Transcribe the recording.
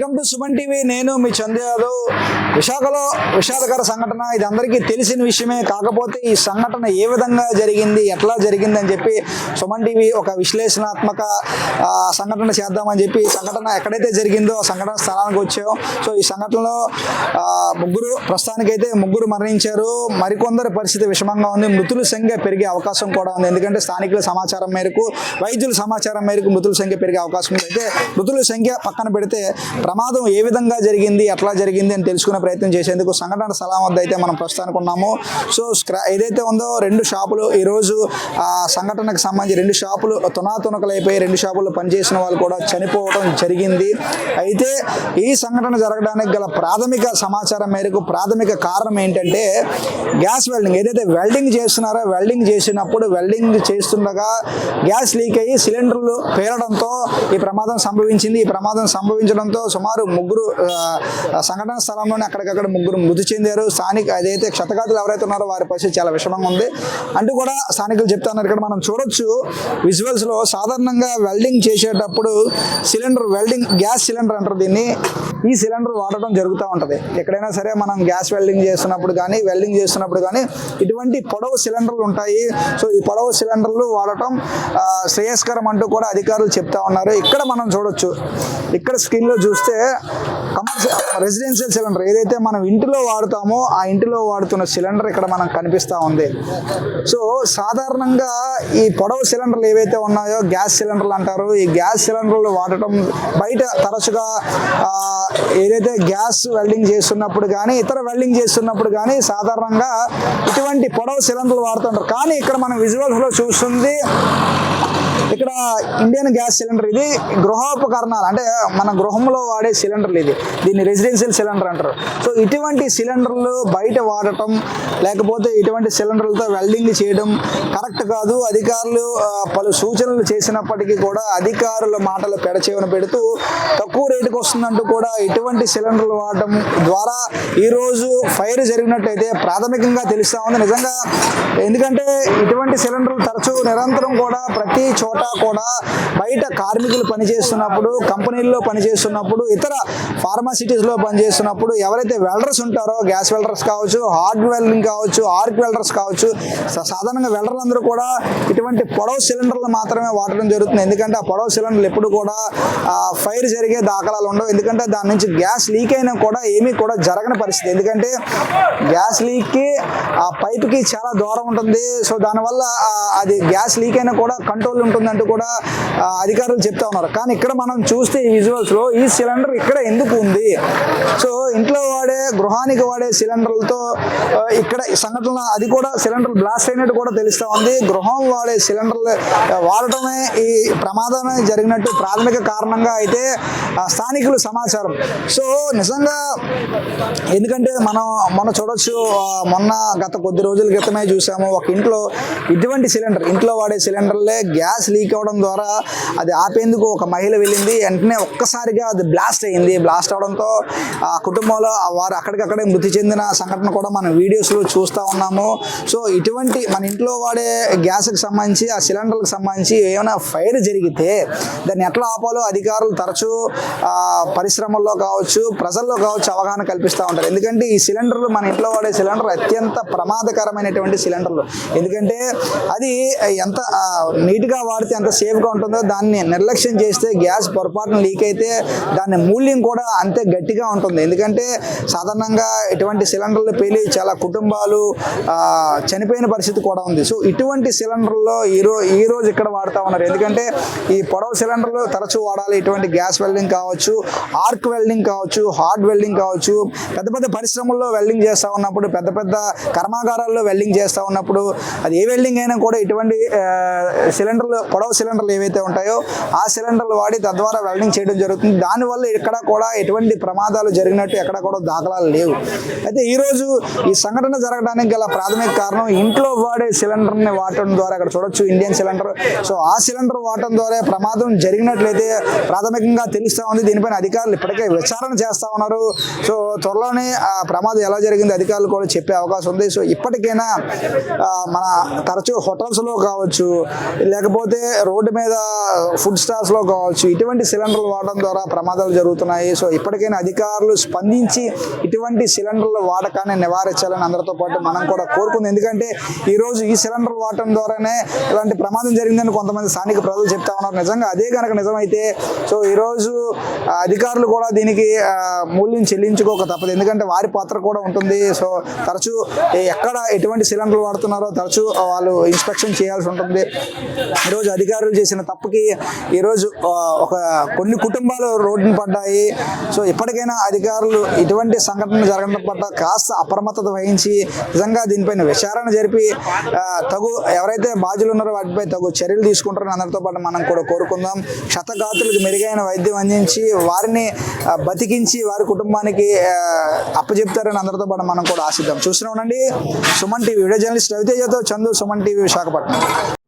Welcome to Suman TV. నేను మీ చందు యాదవ్. విశాఖలో విషాదకర సంఘటన ఇది అందరికీ తెలిసిన విషయమే కాకపోతే ఈ సంఘటన ఏ విధంగా జరిగింది ఎట్లా జరిగింది అని చెప్పి సుమన్ టీవీ ఒక విశ్లేషణాత్మక సంఘటన చేద్దామని చెప్పి ఈ సంఘటన ఎక్కడైతే జరిగిందో ఆ సంఘటన స్థలానికి వచ్చాం. సో ఈ సంఘటనలో ముగ్గురు ముగ్గురు ప్రస్తుతానికైతే ముగ్గురు మరణించారు. మరికొందరి పరిస్థితి విషమంగా ఉంది. మృతుల సంఖ్య పెరిగే అవకాశం కూడా ఉంది. ఎందుకంటే స్థానికుల సమాచారం మేరకు వైద్యుల సమాచారం మేరకు మృతుల సంఖ్య పెరిగే అవకాశం ఉంది. అయితే మృతుల సంఖ్య పక్కన పెడితే ప్రమాదం ఏ విధంగా జరిగింది ఎట్లా జరిగింది అని తెలుసుకునే ప్రయత్నం చేసేందుకు సంఘటన స్థలం వద్ద అయితే మనం ప్రస్తుతానికి ఉన్నాము సో స్క్రా ఏదైతే ఉందో రెండు షాపులు ఈరోజు ఆ సంఘటనకు సంబంధించి రెండు షాపులు తునాతునకలైపోయి రెండు షాపులు పనిచేసిన వాళ్ళు కూడా చనిపోవడం జరిగింది. అయితే ఈ సంఘటన జరగడానికి గల ప్రాథమిక సమాచారం మేరకు ప్రాథమిక కారణం ఏంటంటే గ్యాస్ వెల్డింగ్. ఏదైతే వెల్డింగ్ చేస్తున్నారో వెల్డింగ్ చేసినప్పుడు వెల్డింగ్ చేస్తుండగా గ్యాస్ లీక్ అయ్యి సిలిండర్లు పేలడంతో ఈ ప్రమాదం సంభవించింది. ఈ ప్రమాదం సంభవించడంతో సుమారు ముగ్గురు సంఘటన స్థలంలోనే అక్కడికక్కడ ముగ్గురు మృతి చెందారు. స్థానిక అదైతే క్షతగాతులు ఎవరైతే ఉన్నారో వారి పరిస్థితి చాలా విషమంగా ఉంది. అంటూ కూడా స్థానికులు చెప్తున్నారు. ఇక్కడ మనం చూడొచ్చు విజువల్స్లో సాధారణంగా వెల్డింగ్ చేసేటప్పుడు సిలిండర్ వెల్డింగ్ గ్యాస్ సిలిండర్ అంటారు దీన్ని. ఈ సిలిండర్ వాడటం జరుగుతూ ఉంటుంది. ఎక్కడైనా సరే మనం గ్యాస్ వెల్డింగ్ చేస్తున్నప్పుడు కానీ వెల్డింగ్ చేస్తున్నప్పుడు కానీ ఇటువంటి పొడవు సిలిండర్లు ఉంటాయి. సో ఈ పొడవు సిలిండర్లు వాడటం శ్రేయస్కరం అంటూ కూడా అధికారులు చెప్తా ఉన్నారు. ఇక్కడ మనం చూడొచ్చు. ఇక్కడ స్క్రీన్లో లో చూస్తే రెసిడెన్షియల్ సిలిండర్ ఏదైతే మనం ఇంటిలో వాడుతామో ఆ ఇంటిలో వాడుతున్న సిలిండర్ ఇక్కడ మనకు కనిపిస్తా ఉంది. సో సాధారణంగా ఈ పొడవు సిలిండర్లు ఏవైతే ఉన్నాయో గ్యాస్ సిలిండర్లు అంటారు. ఈ గ్యాస్ సిలిండర్లు వాడటం బయట తరచుగా ఏదైతే గ్యాస్ వెల్డింగ్ చేస్తున్నప్పుడు కానీ ఇతర వెల్డింగ్ చేస్తున్నప్పుడు కానీ సాధారణంగా ఇటువంటి పొడవు సిలిండర్లు వాడుతుంటారు. కానీ ఇక్కడ మనం విజువల్స్లో చూస్తుంది ఇక్కడ ఇండియన్ గ్యాస్ సిలిండర్ ఇది గృహోపకరణాలు అంటే మన గృహంలో వాడే సిలిండర్లు ఇది. దీన్ని రెసిడెన్షియల్ సిలిండర్ అంటారు. సో ఇటువంటి సిలిండర్లు బయట వాడటం లేకపోతే ఇటువంటి సిలిండర్లతో వెల్డింగ్ చేయడం కరెక్ట్ కాదు. అధికారులు పలు సూచనలు చేసినప్పటికీ కూడా అధికారుల మాటలు పెడచేవన పెడుతూ తక్కువ రేటుకి వస్తుందంటూ కూడా ఇటువంటి సిలిండర్లు వాడటం ద్వారా ఈరోజు ఫైర్ జరిగినట్టయితే ప్రాథమికంగా తెలుస్తా ఉంది. నిజంగా ఎందుకంటే ఇటువంటి సిలిండర్లు తరచూ నిరంతరం కూడా ప్రతి చోట కూడా బయట కార్మికులు పనిచేస్తున్నప్పుడు కంపెనీల్లో పనిచేస్తున్నప్పుడు ఇతర ఫార్మాసిటీస్లో పనిచేస్తున్నప్పుడు ఎవరైతే వెల్డర్స్ ఉంటారో గ్యాస్ వెల్డర్స్ కావచ్చు హార్డ్ వెల్డింగ్ కావచ్చు ఆర్క్ వెల్డర్స్ కావచ్చు సాధారణంగా వెల్డర్లు అందరూ కూడా ఇటువంటి పొడవు సిలిండర్లు మాత్రమే వాడడం జరుగుతుంది. ఎందుకంటే ఆ పొడవు సిలిండర్లు ఎప్పుడు కూడా ఫైర్ జరిగే దాఖలాలు ఉండవు. ఎందుకంటే దాని నుంచి గ్యాస్ లీక్ అయినా కూడా ఏమీ కూడా జరగని పరిస్థితి. ఎందుకంటే గ్యాస్ లీక్కి ఆ పైప్కి చాలా దూరం ఉంటుంది. సో దానివల్ల అది గ్యాస్ లీక్ అయినా కూడా కంట్రోల్ ఉంటుంది. ఉంటుందంటూ కూడా అధికారులు చెప్తా ఉన్నారు. కానీ ఇక్కడ మనం చూస్తే ఈ విజువల్స్లో ఈ సిలిండర్ ఇక్కడ ఎందుకు ఉంది? సో ఇంట్లో వాడే గృహానికి వాడే సిలిండర్లతో ఇక్కడ సంఘటన అది కూడా సిలిండర్ బ్లాస్ట్ అయినట్టు కూడా తెలుస్తా ఉంది. గృహం వాడే సిలిండర్లు వాడటమే ఈ ప్రమాదమే జరిగినట్టు ప్రాథమిక కారణంగా అయితే స్థానికులు సమాచారం. సో నిజంగా ఎందుకంటే మనం మనం చూడొచ్చు మొన్న గత కొద్ది రోజుల క్రితమే చూసాము ఒక ఇంట్లో ఇటువంటి సిలిండర్ ఇంట్లో వాడే సిలిండర్లే గ్యాస్ లీక్ లీక్ అవ్వడం ద్వారా అది ఆపేందుకు ఒక మహిళ వెళ్ళింది. వెంటనే ఒక్కసారిగా అది బ్లాస్ట్ అయింది. బ్లాస్ట్ అవడంతో ఆ కుటుంబంలో వారు అక్కడికక్కడే మృతి చెందిన సంఘటన కూడా మనం వీడియోస్లో చూస్తూ ఉన్నాము. సో ఇటువంటి మన ఇంట్లో వాడే గ్యాస్కి సంబంధించి ఆ సిలిండర్కి సంబంధించి ఏమైనా ఫైర్ జరిగితే దాన్ని ఎట్లా ఆపాలో అధికారులు తరచూ పరిశ్రమల్లో కావచ్చు ప్రజల్లో కావచ్చు అవగాహన కల్పిస్తూ ఉంటారు. ఎందుకంటే ఈ సిలిండర్లు మన ఇంట్లో వాడే సిలిండర్ అత్యంత ప్రమాదకరమైనటువంటి సిలిండర్లు. ఎందుకంటే అది ఎంత నీట్గా వాడితే ఎంత సేఫ్గా ఉంటుందో దాన్ని నిర్లక్ష్యం చేస్తే గ్యాస్ పొరపాటున లీక్ అయితే దాని మూల్యం కూడా అంతే గట్టిగా ఉంటుంది. ఎందుకంటే సాధారణంగా ఇటువంటి సిలిండర్లు పేలి చాలా కుటుంబాలు చనిపోయిన పరిస్థితి కూడా ఉంది. సో ఇటువంటి సిలిండర్లో ఈ రో ఈ రోజు ఇక్కడ వాడుతూ ఉన్నారు. ఎందుకంటే ఈ పొడవు సిలిండర్లు తరచూ వాడాలి. ఇటువంటి గ్యాస్ వెల్డింగ్ కావచ్చు ఆర్క్ వెల్డింగ్ కావచ్చు హార్డ్ వెల్డింగ్ కావచ్చు పెద్ద పెద్ద పరిశ్రమల్లో వెల్డింగ్ చేస్తూ ఉన్నప్పుడు పెద్ద పెద్ద కర్మాగారాల్లో వెల్డింగ్ చేస్తూ ఉన్నప్పుడు అది ఏ వెల్డింగ్ అయినా కూడా ఇటువంటి సిలిండర్లు పొడవు సిలిండర్లు ఏవైతే ఉంటాయో ఆ సిలిండర్లు వాడి తద్వారా వెల్డింగ్ చేయడం జరుగుతుంది. దానివల్ల ఎక్కడ కూడా ఎటువంటి ప్రమాదాలు జరిగినట్టు ఎక్కడ కూడా దాఖలాలు లేవు. అయితే ఈరోజు ఈ సంఘటన జరగడానికి గల ప్రాథమిక కారణం ఇంట్లో వాడే సిలిండర్ని వాడటం ద్వారా అక్కడ చూడొచ్చు ఇండియన్ సిలిండర్. సో ఆ సిలిండర్ వాడటం ద్వారా ప్రమాదం జరిగినట్లయితే ప్రాథమికంగా తెలుస్తూ ఉంది. దీనిపైన అధికారులు ఇప్పటికే విచారణ చేస్తూ ఉన్నారు. సో త్వరలోనే ఆ ప్రమాదం ఎలా జరిగింది అధికారులు కూడా చెప్పే అవకాశం ఉంది. సో ఇప్పటికైనా మన తరచూ హోటల్స్లో కావచ్చు లేకపోతే రోడ్డు మీద ఫుడ్ స్టాల్స్లో కావచ్చు ఇటువంటి సిలిండర్లు వాడడం ద్వారా ప్రమాదాలు జరుగుతున్నాయి. సో ఇప్పటికైనా అధికారులు స్పందించి ఇటువంటి సిలిండర్ల వాడకాన్ని నివారించాలని అందరితో పాటు మనం కూడా కోరుకుంది. ఎందుకంటే ఈరోజు ఈ సిలిండర్ వాడటం ద్వారానే ఇలాంటి ప్రమాదం జరిగిందని కొంతమంది స్థానిక ప్రజలు చెప్తా ఉన్నారు. నిజంగా అదే కనుక నిజమైతే సో ఈరోజు అధికారులు కూడా దీనికి మూల్యం చెల్లించుకోక తప్పదు. ఎందుకంటే వారి పాత్ర కూడా ఉంటుంది. సో తరచూ ఎక్కడ ఎటువంటి సిలిండర్లు వాడుతున్నారో తరచూ వాళ్ళు ఇన్స్పెక్షన్ చేయాల్సి ఉంటుంది. ఈరోజు అధికారులు చేసిన తప్పుకి ఈరోజు ఒక కొన్ని కుటుంబాలు రోడ్డును పడ్డాయి. సో ఇప్పటికైనా అధికారులు ఇటువంటి సంఘటన జరగడం పట్ల కాస్త అప్రమత్తత వహించి నిజంగా దీనిపైన విచారణ జరిపి తగు ఎవరైతే బాధ్యులు ఉన్నారో వాటిపై తగు చర్యలు తీసుకుంటారని అందరితో పాటు మనం కూడా కోరుకుందాం. క్షతగాతులకు మెరుగైన వైద్యం అందించి వారిని బతికించి వారి కుటుంబానికి అప్పచెప్తారని అందరితో పాటు మనం కూడా ఆశిద్దాం. చూస్తూనే ఉండండి సుమన్ టీవీ వీడియో జర్నలిస్ట్ రవితేజతో చందు సుమన్ టీవీ విశాఖపట్నం.